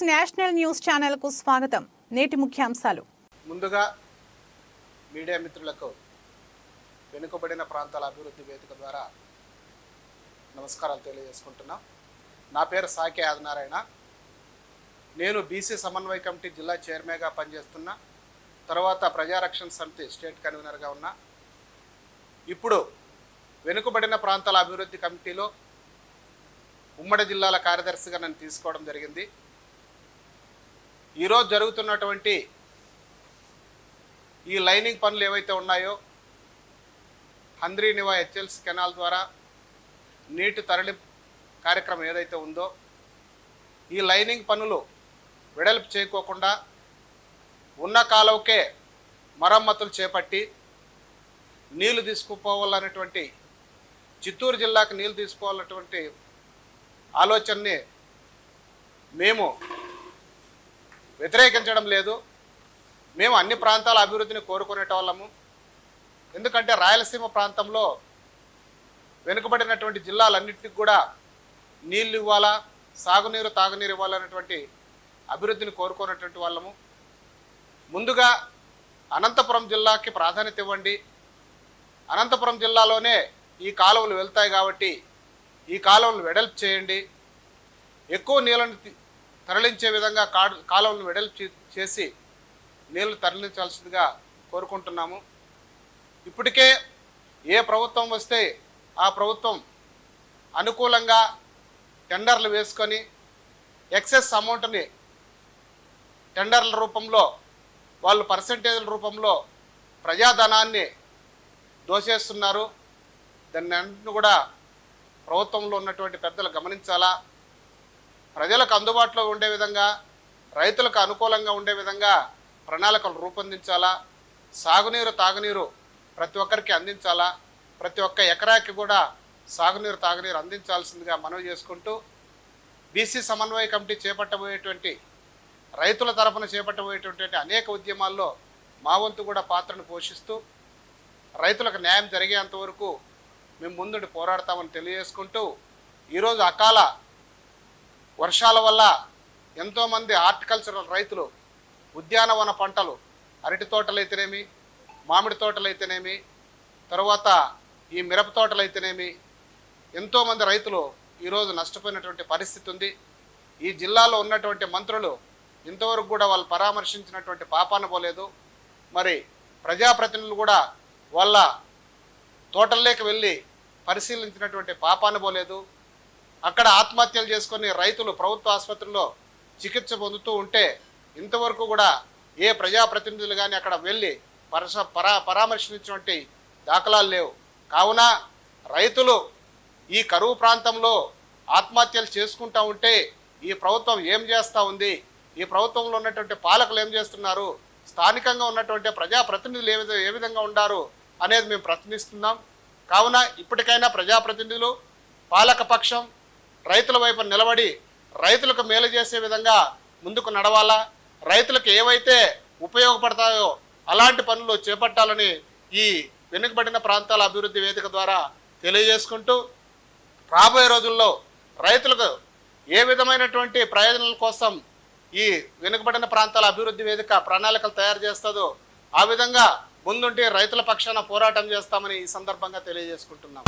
National news ఛానల్కు స్వాగతం. నేటి ముఖ్యాంశాలు. ముందుగా మీడియా మిత్రులకు వెనుకబడిన ప్రాంతాల అభివృద్ధి వేదిక ద్వారా నమస్కారాలు తెలియజేసుకుంటున్నాం. నా పేరు సాకే ఆదినారాయణ. నేను బీసీ సమన్వయ కమిటీ జిల్లా చైర్మన్గా పనిచేస్తున్నా. తర్వాత ప్రజారక్షణ సమితి స్టేట్ కన్వీనర్గా ఉన్నా. ఇప్పుడు వెనుకబడిన ప్రాంతాల అభివృద్ధి కమిటీలో ఉమ్మడి జిల్లాల కార్యదర్శిగా నన్ను తీసుకోవడం జరిగింది. ఈరోజు జరుగుతున్నటువంటి ఈ లైనింగ్ పనులు ఏవైతే ఉన్నాయో హంద్రీనివా హెచ్ఎల్స్ కెనాల్ ద్వారా నీటి తరలి కార్యక్రమం ఏదైతే ఉందో ఈ లైనింగ్ పనులు వెడల్పు చేయకోకుండా ఉన్న కాలంకే మరమ్మతులు చేపట్టి నీళ్ళు తీసుకుపోవాలనేటువంటి చిత్తూరు జిల్లాకు నీళ్ళు తీసుకోవాలన్నటువంటి ఆలోచనని మేము వ్యతిరేకించడం లేదు. మేము అన్ని ప్రాంతాల అభివృద్ధిని కోరుకునేటోళ్ళము. ఎందుకంటే రాయలసీమ ప్రాంతంలో వెనుకబడినటువంటి జిల్లాలన్నింటికి కూడా నీళ్ళు ఇవ్వాలా సాగునీరు తాగునీరు ఇవ్వాలనేటువంటి అభివృద్ధిని కోరుకున్నటువంటి వాళ్ళము. ముందుగా అనంతపురం జిల్లాకి ప్రాధాన్యత ఇవ్వండి. అనంతపురం జిల్లాలోనే ఈ కాలువలు వెళ్తాయి కాబట్టి ఈ కాలువలు వెడల్పు చేయండి. ఎక్కువ నీళ్ళని తరలించే విధంగా కాలువలను వెడల్పు చేసి నీళ్ళు తరలించాల్సిందిగా కోరుకుంటున్నాము. ఇప్పటికే ఏ ప్రభుత్వం వస్తే ఆ ప్రభుత్వం అనుకూలంగా టెండర్లు వేసుకొని ఎక్సెస్ అమౌంట్ని టెండర్ల రూపంలో వాళ్ళు పర్సంటేజ్ల రూపంలో ప్రజాధనాన్ని దోచేస్తున్నారు. దాన్ని అన్నింటిని కూడా ప్రభుత్వంలో ఉన్నటువంటి పెద్దలు గమనించాలా? ప్రజలకు అందుబాటులో ఉండే విధంగా రైతులకు అనుకూలంగా ఉండే విధంగా ప్రణాళికలు రూపొందించాలా? సాగునీరు తాగునీరు ప్రతి ఒక్కరికి అందించాలా? ప్రతి ఒక్క ఎకరాకి కూడా సాగునీరు తాగునీరు అందించాల్సిందిగా మనవి చేసుకుంటూ బీసీ సమన్వయ కమిటీ చేపట్టబోయేటువంటి రైతుల తరపున చేపట్టబోయేటువంటి అనేక ఉద్యమాల్లో మా వంతు కూడా పాత్రను పోషిస్తూ రైతులకు న్యాయం జరిగేంత వరకు మేము ముందుండి పోరాడతామని తెలియజేసుకుంటూ ఈరోజు అకాల వర్షాల వల్ల ఎంతోమంది హార్టికల్చరల్ రైతులు ఉద్యానవన పంటలు అరటి తోటలైతేనేమి మామిడి తోటలైతేనేమి తర్వాత ఈ మిరప తోటలైతేనేమి ఎంతోమంది రైతులు ఈరోజు నష్టపోయినటువంటి పరిస్థితి ఉంది. ఈ జిల్లాలో ఉన్నటువంటి మంత్రులు ఇంతవరకు కూడా వాళ్ళు పరామర్శించినటువంటి పాపాన పోలేదు. మరి ప్రజాప్రతినిధులు కూడా వాళ్ళ తోటల్లోకి వెళ్ళి పరిశీలించినటువంటి పాపాన పోలేదు. అక్కడ ఆత్మహత్యలు చేసుకుని రైతులు ప్రభుత్వ ఆసుపత్రిలో చికిత్స పొందుతూ ఉంటే ఇంతవరకు కూడా ఏ ప్రజాప్రతినిధులు కానీ అక్కడ వెళ్ళి పరస పరా పరామర్శించినటువంటి దాఖలాలు లేవు. కావున రైతులు ఈ కరువు ప్రాంతంలో ఆత్మహత్యలు చేసుకుంటా ఉంటే ఈ ప్రభుత్వం ఏం చేస్తూ ఉంది? ఈ ప్రభుత్వంలో ఉన్నటువంటి పాలకులు ఏం చేస్తున్నారు? స్థానికంగా ఉన్నటువంటి ప్రజాప్రతినిధులు ఏ విధంగా ఏ విధంగా ఉండారు అనేది మేము ప్రశ్నిస్తున్నాం. కావున ఇప్పటికైనా ప్రజాప్రతినిధులు పాలకపక్షం రైతుల వైపు నిలబడి రైతులకు మేలు చేసే విధంగా ముందుకు నడవాలా? రైతులకు ఏవైతే ఉపయోగపడతాయో అలాంటి పనులు చేపట్టాలని ఈ వెనుకబడిన ప్రాంతాల అభివృద్ధి వేదిక ద్వారా తెలియజేసుకుంటూ రాబోయే రోజుల్లో రైతులకు ఏ విధమైనటువంటి ప్రయోజనాల కోసం ఈ వెనుకబడిన ప్రాంతాల అభివృద్ధి వేదిక ప్రణాళికలు తయారు చేస్తుందో ఆ విధంగా ముందుండి రైతుల పక్షాన పోరాటం చేస్తామని ఈ సందర్భంగా తెలియజేసుకుంటున్నాం.